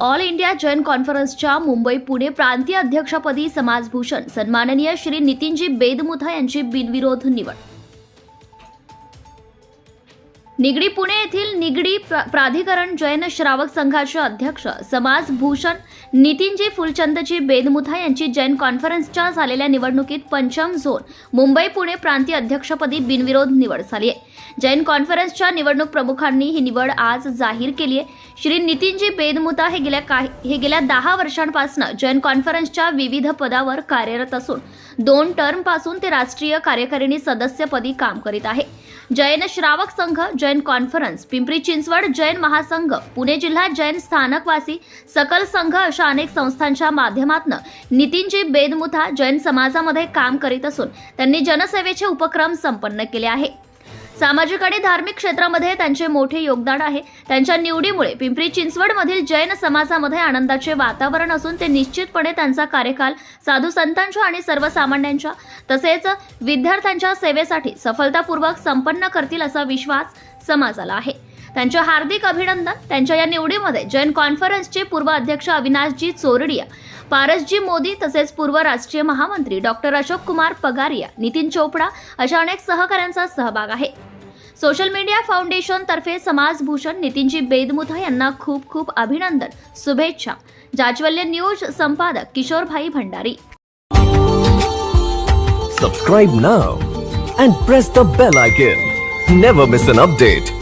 All India Jain कॉन्फरन्सच्या मुंबई पुणे प्रांतीय अध्यक्षपदी समाजभूषण. सन्माननीय श्री नितीनजी बेदमुथा यांची बिनविरोध निवड. निगडी पुणे येथील निगडी प्राधिकरण जैन श्रावक संघाचे अध्यक्ष समाज भूषण नितीनजी फुलचंदजी बेदमुथा यांची जैन कॉन्फरन्सच्या झालेल्या निवडणुकीत पंचम झोन मुंबई पुणे प्रांतीय अध्यक्षपदी बिनविरोध निवड झाली आहे. जैन कॉन्फरन्सच्या निवडणूक प्रमुखांनी ही निवड आज जाहीर केली आहे. श्री नितीनजी बेदमुता हे गेल्या काही हे गेल्या दहा वर्षांपासून जैन कॉन्फरन्सच्या विविध पदावर कार्यरत असून दोन टर्मपासून ते राष्ट्रीय कार्यकारिणी सदस्यपदी काम करीत आहे. जैन श्रावक संघ जैन कॉन्फरन्स पिंपरी चिंचवड जैन महासंघ पुणे जिल्हा जैन स्थानकवासी सकल संघ अशा अनेक संस्थांच्या माध्यमातून नितीनजी बेदमुथा जैन समाजामध्ये काम करीत असून त्यांनी जनसेवेचे उपक्रम संपन्न केले आहे. सामाजिक आणि धार्मिक क्षेत्रामध्ये त्यांचे मोठे योगदान आहे. त्यांच्या निवडीमुळे पिंपरी चिंचवडमधील जैन समाजामध्ये आनंदाचे वातावरण असून ते निश्चितपणे त्यांचा कार्यकाल साधू संतांच्या आणि सर्वसामान्यांच्या तसेच विद्यार्थ्यांच्या सेवेसाठी सफलतापूर्वक संपन्न करतील असा विश्वास समाजाला आहे. त्यांचे हार्दिक अभिनंदन. त्यांच्या या निवडीमध्ये जैन कॉन्फरन्सचे पूर्व अध्यक्ष अविनाशजी चोरडिया पारसजी मोदी तसेच पूर्व राष्ट्रीय महामंत्री डॉक्टर अशोक कुमार पगारिया नितीन चोपडा अशा अनेक सहकाऱ्यांचा सहभाग आहे. सोशल मीडिया फाउंडेशन तर्फे समाजभूषण नितीनजी बेदमुथा यांना खूप खूप अभिनंदन. शुभेच्छा. जाज्वल्य न्यूज संपादक Kishorbhai Bhandari. Subscribe now and press the bell icon never miss an update